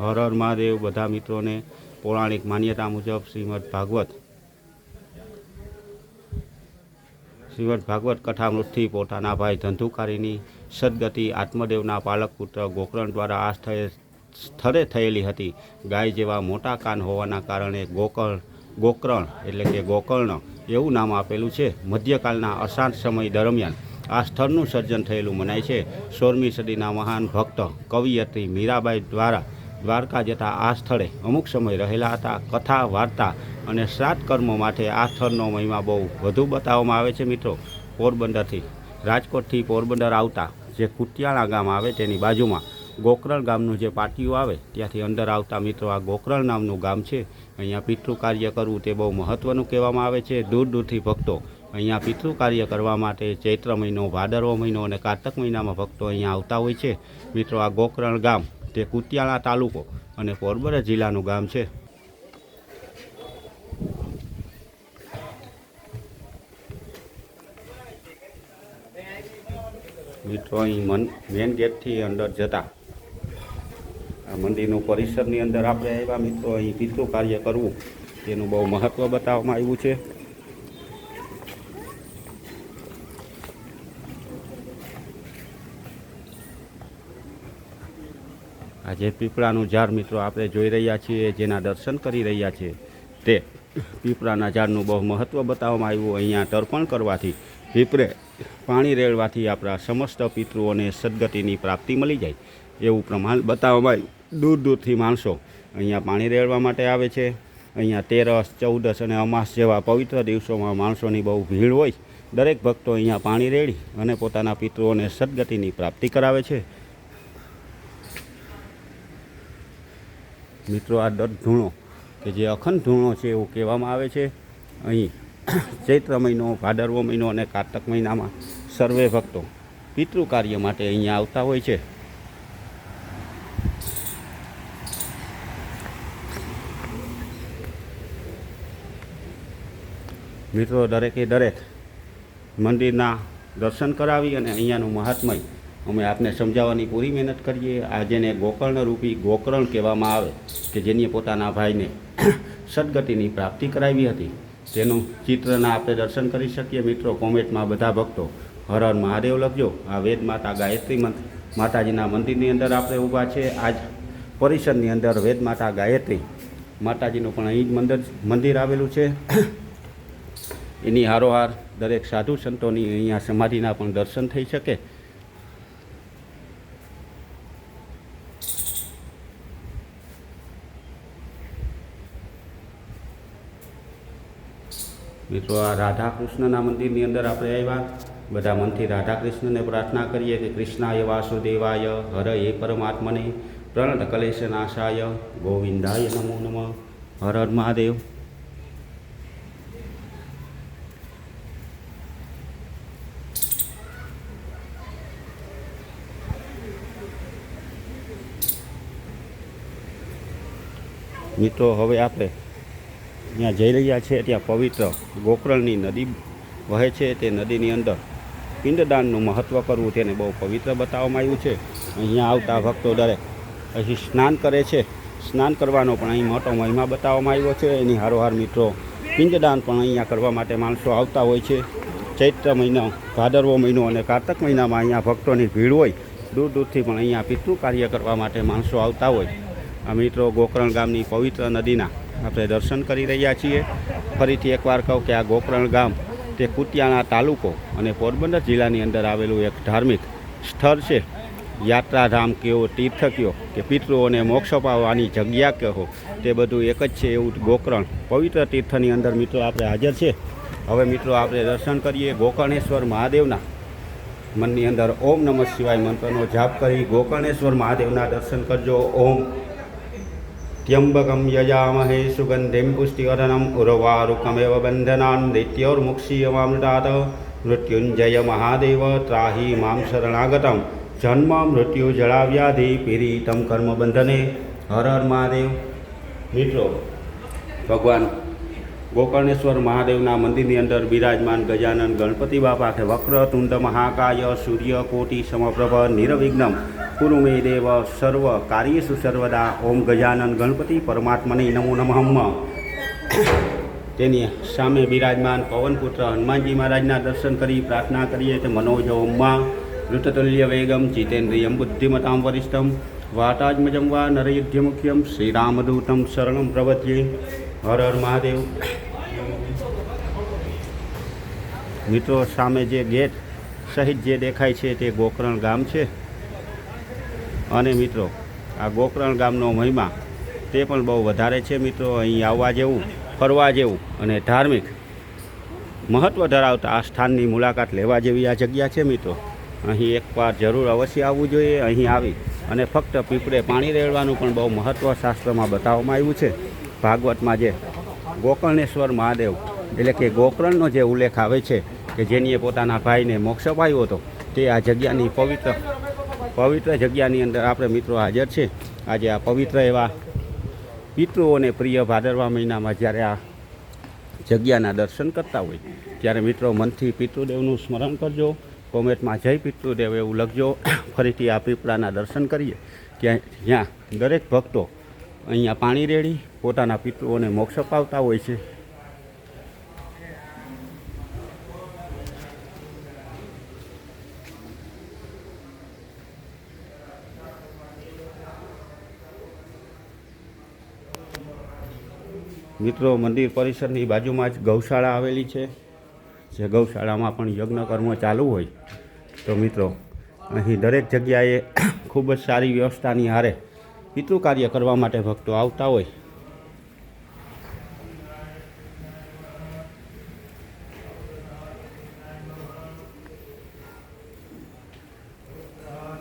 હર હર મહાદેવ, બધા મિત્રોને પૌરાણિક માન્યતા મુજબ શ્રીમદ ભાગવત. શ્રીમદ ભાગવત કથામૃતથી પોતાના ભાઈ ધંધુકારીની સદગતિ આત્મદેવના પાલક પુત્ર ગોકર્ણ દ્વારા આ સ્થળે સ્થળે થયેલી હતી. ગાય જેવા મોટા કાન હોવાના કારણે ગોકર્ણ ગોકર્ણ એટલે કે ગોકર્ણ એવું નામ આપેલું છે. મધ્યકાલના અશાંત સમય દરમિયાન આ સ્થળનું સર્જન થયેલું મનાય છે. સોળમી સદીના મહાન ભક્ત કવિયત્રી મીરાબાઈ દ્વારા દ્વારકા જતા આ સ્થળે અમુક સમય રહેલા હતા. કથા, વાર્તા અને શ્રાદ્ધ કર્મો માટે આ સ્થળનો મહિમા બહુ વધુ બતાવવામાં આવે છે મિત્રો. પોરબંદરથી રાજકોટથી પોરબંદર આવતા જે કુટિયાળા ગામ આવે તેની બાજુમાં ગોકરણ ગામનું જે પાટિયું આવે ત્યાંથી અંદર આવતા મિત્રો આ ગોકરણ નામનું ગામ છે. અહીંયા પિતૃ કાર્ય કરવું તે બહુ મહત્ત્વનું કહેવામાં આવે છે. દૂર દૂરથી ભક્તો અહીંયા પિતૃ કાર્ય કરવા માટે ચૈત્ર મહિનો, ભાદરવો મહિનો અને કારતક મહિનામાં ભક્તો અહીંયા આવતા હોય છે. મિત્રો આ ગોકરણ ગામ તે કુતિયાળા તાલુકો અને પોરબંદર જિલ્લાનું ગામ છે. મિત્રો, અહીં મન મેન ગેટથી અંદર જતા આ મંદિરનું પરિસરની અંદર આપણે આવ્યા મિત્રો, અહીં પિતૃ કાર્ય કરવું તેનું બહુ મહત્ત્વ બતાવવામાં આવ્યું છે. આ જે પીપળાનું ઝાડ મિત્રો આપણે જોઈ રહ્યા છીએ, જેના દર્શન કરી રહ્યા છીએ. તે પીપળાના ઝાડનું બહુ મહત્ત્વ બતાવવામાં આવ્યું અહીંયા તર્પણ કરવાથી. પીપળે પાણી રેડવાથી આપણા સમસ્ત પિતૃઓને સદગતિની પ્રાપ્તિ મળી જાય, એવું પ્રમાણ બતાવવામાં આવ્યું. દૂર દૂરથી માણસો અહીંયા પાણી રેડવા માટે આવે છે. અહીંયા તેરસ, ચૌદસ અને અમાસ જેવા પવિત્ર દિવસોમાં માણસોની બહુ ભીડ હોય. દરેક ભક્તો અહીંયા પાણી રેડી અને પોતાના પિતૃઓને સદગતિની પ્રાપ્તિ કરાવે છે. મિત્રો, આ દત્ત ધૂણો, કે જે અખંડ ધૂણો છે એવું કહેવામાં આવે છે. અહીં ચૈત્ર મહિનો, ભાદરવો મહિનો અને કારતક મહિનામાં સર્વે ભક્તો પિતૃ કાર્ય માટે અહીંયા આવતા હોય છે. મિત્રો, દરેકે દરેક મંદિરના દર્શન કરાવી અને અહીંયાનું મહાત્મય અમે આપને સમજાવવાની પૂરી મહેનત કરીએ. આ જેને ગોકર્ણ રૂપી ગોકર્ણ કહેવામાં આવે, કે જેની પોતાના ભાઈને સદગતિની પ્રાપ્તિ કરાવી હતી, તેનું ચિત્રના આપણે દર્શન કરી શકીએ. મિત્રો, કોમેન્ટમાં બધા ભક્તો હર મહાદેવ લખજો. આ વેદ માતા ગાયત્રી માતાજીના મંદિરની અંદર આપણે ઊભા છે. આજ પરિસરની અંદર વેદ માતા ગાયત્રી, માતાજીનું પણ અહીં જ મંદિર મંદિર આવેલું છે. એની હારોહાર દરેક સાધુ સંતોની અહીંયા સમાધિના પણ દર્શન થઈ શકે. મિત્રો આ રાધા કૃષ્ણના મંદિરની અંદર આપણે આવ્યા. બધા મનથી રાધા કૃષ્ણને પ્રાર્થના કરીએ કે કૃષ્ણાય વાસુદેવાય હર એ પરમાત્મને. પ્રણત કલેશ નાશાય. ગોવિંદાય નમો નમઃ. હર હર મહાદેવ. મિત્રો, હવે આપણે ત્યાં જઈ રહ્યા છે, ત્યાં પવિત્ર ગોકરણની નદી વહે છે, તે નદીની અંદર પિંડદાનનું મહત્ત્વ કરવું તેને બહુ પવિત્ર બતાવવામાં આવ્યું છે. અહીંયા આવતા ભક્તો દરેક અહીં સ્નાન કરે છે. સ્નાન કરવાનો પણ અહીં મોટો મહિમા બતાવવામાં આવ્યો છે. એની હારોહાર મિત્રો પિંડદાન પણ અહીંયા કરવા માટે માણસો આવતા હોય છે. ચૈત્ર મહિનો, ભાદરવો મહિનો અને કારતક મહિનામાં અહીંયા ભક્તોની ભીડ હોય, દૂર દૂરથી પણ અહીંયા પિતૃ કાર્ય કરવા માટે માણસો આવતા હોય. આ મિત્રો ગોકરણ ગામની પવિત્ર નદીના આપણે દર્શન કરી રહ્યા છીએ. ફરીથી એકવાર કહું કે આ ગોકરણ ગામ તે કુતિયાણા તાલુકો અને પોરબંદર જિલ્લાની અંદર આવેલું એક ધાર્મિક સ્થળ છે. યાત્રાધામ કયો તીર્થ કયો કે પિતૃઓને મોક્ષ પાવવાની જગ્યા કહો, તે બધું એક જ છે એવું ગોકરણ પવિત્ર તીર્થની અંદર મિત્રો આપણે હાજર છે. હવે મિત્રો આપણે દર્શન કરીએ ગોકર્ણેશ્વર મહાદેવના મનની અંદર ઓમ નમઃ શિવાય મંત્રનો જાપ કરી ગોકર્ણેશ્વર મહાદેવના દર્શન કરજો. ઓમ ત્યંબકમ યજામહે સુગંધિમ પુષ્ટિવરણમ ઉર્વારુકમેવ બંધનાન દૈત્યોર્મુક્ષીયમામૃતાત મૃત્યુંજય મહાદેવ ત્રાહી મામ શરણાગતમ જન્મ મૃત્યુ જળાવ્યાધિ પીરીતમ કર્મ બંધને હર હર મહાદેવ મિત્રો ભગવાન ગોકર્ણેશ્વર મહાદેવના મંદિરની અંદર બિરાજમાન ગજાનન ગણપતિ બાપા કે વક્રતુંડ મહાકાય, સૂર્ય, કોટી, સમપ્રભ, નિર્વિઘ્નમ કુરુમે દેવ સર્વ કાર્યેષુ સર્વદા ઓમ ગજાનન ગણપતિ પરમાત્માને નમો નમઃ તેની સામે બિરાજમાન પવનપુત્ર હનુમાનજી મહારાજના દર્શન કરી, પ્રાર્થના કરીએ તે મનોજ ઓમમાં ઋતતુલ્ય વેગમ, જીતેન્દ્રિયમ બુદ્ધિમતામ વરિષ્ઠમ વાતાજમજમ વા નરયુદ્ધ્યમુખ્યમ શ્રીરામદૂતમ શરણમ પ્રવત્યે, હર હર મહાદેવ. મિત્રો, સામે જે ગેટ સહિત જે દેખાય છે તે ગોકરણ ગામ છે. અને મિત્રો, આ ગોકરણ ગામનો મહિમા, તે પણ બહુ વધારે છે મિત્રો. અહીં આવવા જેવું, ફરવા જેવું અને ધાર્મિક મહત્ત્વ ધરાવતા આ સ્થાનની મુલાકાત લેવા જેવી આ જગ્યા છે મિત્રો. અહીં એકવાર જરૂર અવશ્ય આવવું જોઈએ. અહીં આવી અને ફક્ત પીપળે પાણી રેડવાનું પણ બહુ મહત્ત્વ શાસ્ત્રમાં બતાવવામાં આવ્યું છે. ભાગવતમાં જે ગોકર્ણેશ્વર મહાદેવ, એટલે કે ગોકર્ણનો જે ઉલ્લેખ આવે છે કે જેનીએ પોતાના ભાઈને મોક્ષ અપાયો હતો, તે આ જગ્યાની પવિત્ર પવિત્ર જગ્યાની અંદર આપણે મિત્રો હાજર છે. આજે આ પવિત્ર એવા પિતૃઓને પ્રિય ભાદરવા મહિનામાં જ્યારે આ જગ્યાના દર્શન કરતા હોય, ત્યારે મિત્રો મનથી પિતૃદેવનું સ્મરણ કરજો. કોમેન્ટમાં જય પિતૃદેવ એવું લખજો. ફરીથી આ પીપળાના દર્શન કરીએ. ત્યાં જ્યાં દરેક ભક્તો અહીંયા પાણી રેડી પોતાના પિતૃઓને મોક્ષ અપાવતા હોય છે. મિત્રો, મંદિર પરિસરની બાજુમાં જ ગૌશાળા આવેલી છે, જે ગૌશાળામાં પણ યજ્ઞ કર્મ ચાલુ હોય. તો મિત્રો, અહીં દરેક જગ્યાએ ખૂબ જ સારી વ્યવસ્થાની હારે પિતૃ કાર્ય કરવા માટે ભક્તો આવતા હોય.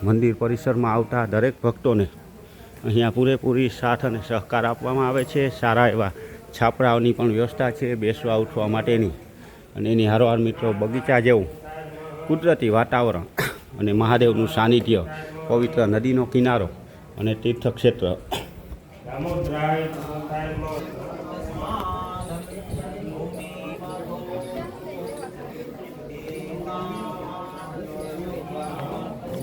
મંદિર પરિસરમાં આવતા દરેક ભક્તોને અહીંયા પૂરેપૂરી સાથ અને સહકાર આપવામાં આવે છે. સારા એવા છાપરાઓની પણ વ્યવસ્થા છે બેસવા, ઉઠવા માટેની. અને એની હારોહાર મિત્રો બગીચા જેવું કુદરતી વાતાવરણ અને મહાદેવનું સાનિધ્ય પવિત્ર નદીનો કિનારો અને તીર્થક્ષેત્ર.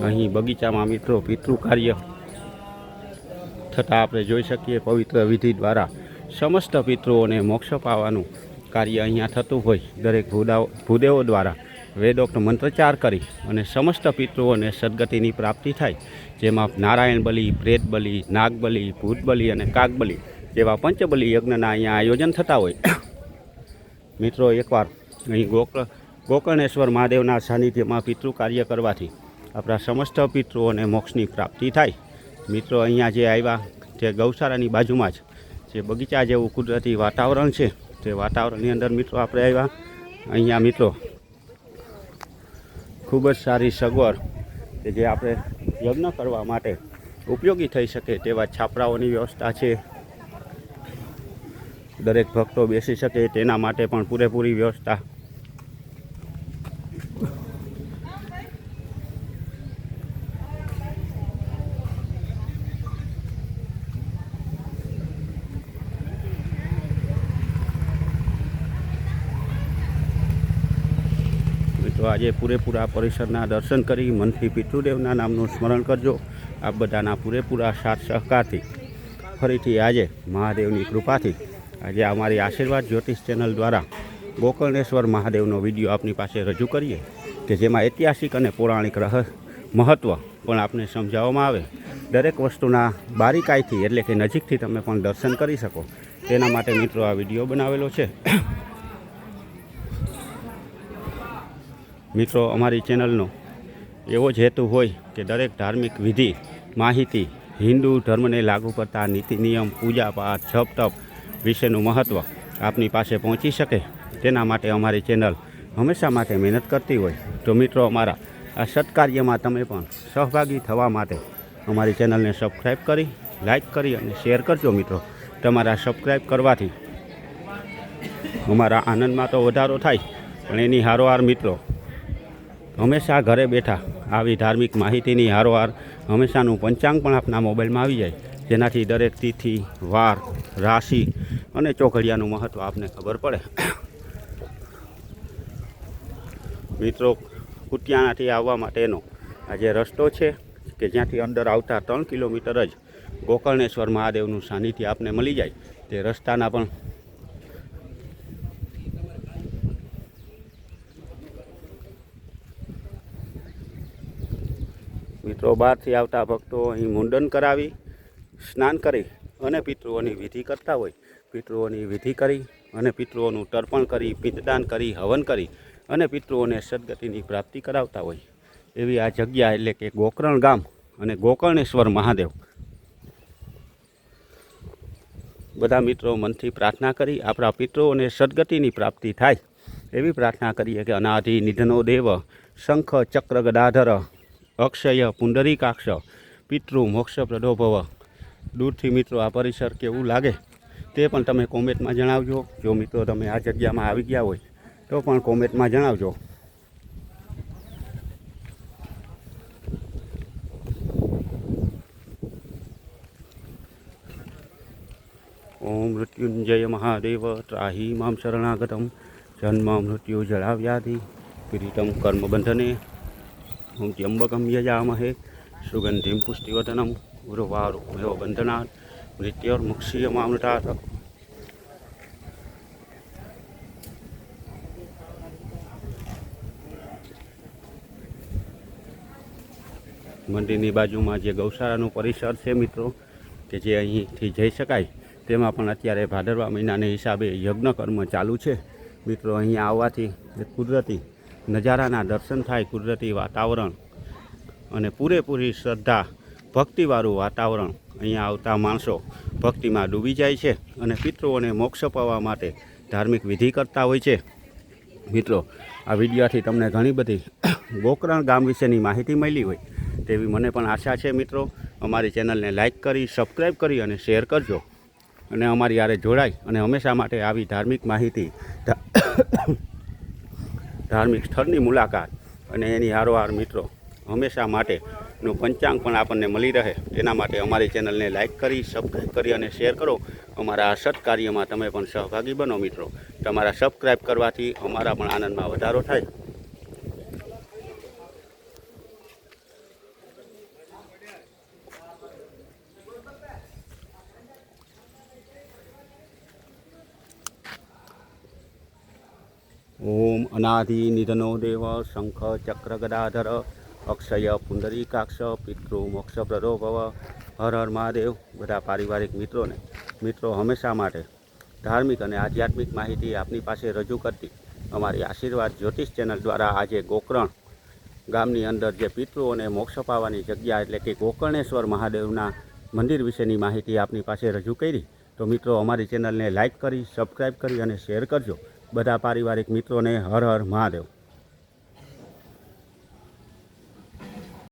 અહીં બગીચામાં મિત્રો પિતૃ કાર્ય થતાં આપણે જોઈ શકીએ પવિત્ર વિધિ દ્વારા સમસ્ત પિતૃઓને મોક્ષ પાવાનું કાર્ય અહીંયા થતું હોય, દરેક ભૂદાઓ ભૂદેવો દ્વારા વેદોક્ત મંત્રચાર કરી અને સમસ્ત પિતૃઓને સદગતિની પ્રાપ્તિ થાય, જેમાં નારાયણ બલિ, પ્રેત બલિ, નાગ બલિ, ભૂત બલિ અને કાગ બલિ જેવા પંચબલિ યજ્ઞના અહીંયા આયોજન થતા હોય. મિત્રો, એકવાર અહીં ગોક ગોકર્ણેશ્વર મહાદેવના સાનિધ્યમાં પિતૃ કાર્ય કરવાથી આપણા સમસ્ત પિતૃઓને મોક્ષની પ્રાપ્તિ થાય. મિત્રો, અહીંયા જે આવ્યા, તે ગૌશાળાની બાજુમાં જ જે બગીચા જેવું કુદરતી વાતાવરણ છે, તે વાતાવરણની અંદર મિત્રો આપણે આવ્યા. અહીંયા મિત્રો ખૂબ જ સારી સગવડ કે જે આપણે યજ્ઞ કરવા માટે ઉપયોગી થઈ શકે તેવા છાપરાઓની વ્યવસ્થા છે. દરેક ભક્તો બેસી શકે તેના માટે પણ પૂરેપૂરી વ્યવસ્થા મિત્રો, આજે પૂરેપૂરા પરિસરના દર્શન કરી મનથી પિતૃદેવના નામનું સ્મરણ કરજો. આ બધાના પૂરેપૂરા સાથ સહકારથી ફરીથી આજે મહાદેવની કૃપાથી આજે અમારી આશીર્વાદ જ્યોતિષ ચેનલ દ્વારા ગોકર્ણેશ્વર મહાદેવનો વીડિયો આપની પાસે રજૂ કરીએ કે જેમાં ઐતિહાસિક અને પૌરાણિક રહ મહત્ત્વ પણ આપને સમજાવવામાં આવે. દરેક વસ્તુના બારીકાઈથી એટલે કે નજીકથી તમે પણ દર્શન કરી શકો. તેના માટે મિત્રો આ વીડિયો બનાવેલો છે. મિત્રો, અમારી ચેનલનો એવો જ હેતુ હોય કે દરેક ધાર્મિક વિધિ, માહિતી, હિન્દુ ધર્મને લાગુ પડતા નીતિ નિયમ, પૂજા પાઠ છપ તપ વિશેનું મહત્ત્વ આપની પાસે પહોંચી શકે તેના માટે અમારી ચેનલ હંમેશા માટે મહેનત કરતી હોય. તો મિત્રો, અમારા આ સત્કાર્યમાં તમે પણ સહભાગી થવા માટે અમારી ચેનલને સબસ્ક્રાઈબ કરી લાઈક કરી અને શેર કરજો મિત્રો. તમારા સબસ્ક્રાઈબ કરવાથી અમારા આનંદમાં તો વધારો થાય, પણ એની હારોહાર મિત્રો હંમેશા ઘરે બેઠા આવી ધાર્મિક માહિતીની હારોહાર હંમેશાનું પંચાંગ પણ આપના મોબાઈલમાં આવી જાય. જેનાથી દરેક તિથિ, વાર, રાશિ અને ચોઘડિયાનું મહત્ત્વ આપને ખબર પડે. મિત્રો, કુટિયાણાથી આવવા માટેનો આ જે રસ્તો છે કે જ્યાંથી અંદર આવતા ત્રણ કિલોમીટર જ ગોકર્ણેશ્વર મહાદેવનું સાનિધ્ય આપને મળી જાય, તે રસ્તાના પણ મિત્રો બહારથી આવતા ભક્તો અહીં મુંડન કરાવી, સ્નાન કરી અને પિતૃઓની વિધિ કરતા હોય. પિતૃઓની વિધિ કરી અને પિતૃઓનું તર્પણ કરી પિંડદાન કરી, હવન કરી અને પિતૃઓને સદગતિની પ્રાપ્તિ કરાવતા હોય. એવી આ જગ્યા એટલે કે ગોકર્ણ ગામ અને ગોકર્ણેશ્વર મહાદેવ. બધા મિત્રો મનથી પ્રાર્થના કરી, આપણા પિતૃઓને સદગતિની પ્રાપ્તિ થાય. એવી પ્રાર્થના કરીએ કે અનાધિ નિધનો દેવ, શંખ ચક્ર ગદાધર અક્ષય પુંડરીકાક્ષ પિતૃ, મોક્ષ પ્રદો ભવ દૂરથી મિત્રો આ પરિસર કેવું લાગે તે પણ તમે કોમેન્ટમાં જણાવજો. જો મિત્રો તમે આ જગ્યામાં આવી ગયા હોય, તો પણ કોમેન્ટમાં જણાવજો. ઓમ મૃત્યુંજય મહાદેવ, ત્રાહી મામ શરણાગતમ. જન્મ મૃત્યુ જળાવ્યાધિ. પીડિતમ કર્મબંધને ઓમ ત્યંબકમ યજામહે સુગંધિમ પુષ્ટિવદનમ ઉર્વારુમેવ બંધનાत् મૃત્યોર્મુક્ષીયમામૃતાत् મંદિરની બાજુમાં જે ગૌશાળાનું પરિસર છે મિત્રો, કે જે અહીંથી જઈ શકાય, તેમાં પણ અત્યારે ભાદરવા મહિનાને હિસાબે યજ્ઞ કર્મ ચાલુ છે. મિત્રો, અહીં આવવાથી કુદરતી નજારાના દર્શન થાય કુદરતી વાતાવરણ અને પૂરેપૂરી શ્રદ્ધા, ભક્તિવાળું વાતાવરણ અહીંયા આવતા માણસો ભક્તિમાં ડૂબી જાય છે અને પિતૃઓને મોક્ષ અપાવવા માટે ધાર્મિક વિધિ કરતા હોય છે. મિત્રો, આ વિડીયોથી તમને ઘણી બધી ગોકરણ ગામ વિશેની માહિતી મળી હોય તેવી મને પણ આશા છે મિત્રો. અમારી ચેનલને લાઇક કરી સબસ્ક્રાઈબ કરી અને શેર કરજો. અને અમારી યારે જોડાઈ અને હંમેશા માટે આવી ધાર્મિક માહિતી ધાર્મિક સ્થળની મુલાકાત અને એની હારોહાર મિત્રો હંમેશા માટેનું પંચાંગ પણ આપણને મળી રહે. એના માટે અમારી ચેનલને લાઇક કરી સબસ્ક્રાઈબ કરી અને શેર કરો. અમારા આ સત્કાર્યમાં તમે પણ સહભાગી બનો મિત્રો. તમારા સબસ્ક્રાઈબ કરવાથી અમારા પણ આનંદમાં વધારો થાય. ઓમ અનાધિ નિધનો દેવ શંખ ચક્ર ગદાધર અક્ષય પુંડરીકાક્ષ પિતૃ મોક્ષ પ્રદો ભવ હર હર મહાદેવ બધા પારિવારિક મિત્રોને, મિત્રો હંમેશા માટે ધાર્મિક અને આધ્યાત્મિક માહિતી આપની પાસે રજૂ કરતી અમારી આશીર્વાદ જ્યોતિષ ચેનલ દ્વારા આજે ગોકર્ણ ગામની અંદર જે પિતૃઓને મોક્ષ પાવાની જગ્યા એટલે કે ગોકર્ણેશ્વર મહાદેવના મંદિર વિશેની માહિતી આપની પાસે રજૂ કરી, તો મિત્રો અમારી ચેનલને લાઇક કરી, સબસ્ક્રાઈબ કરી અને શેર કરજો. બધા પારિવારિક મિત્રોને હર હર મહાદેવ.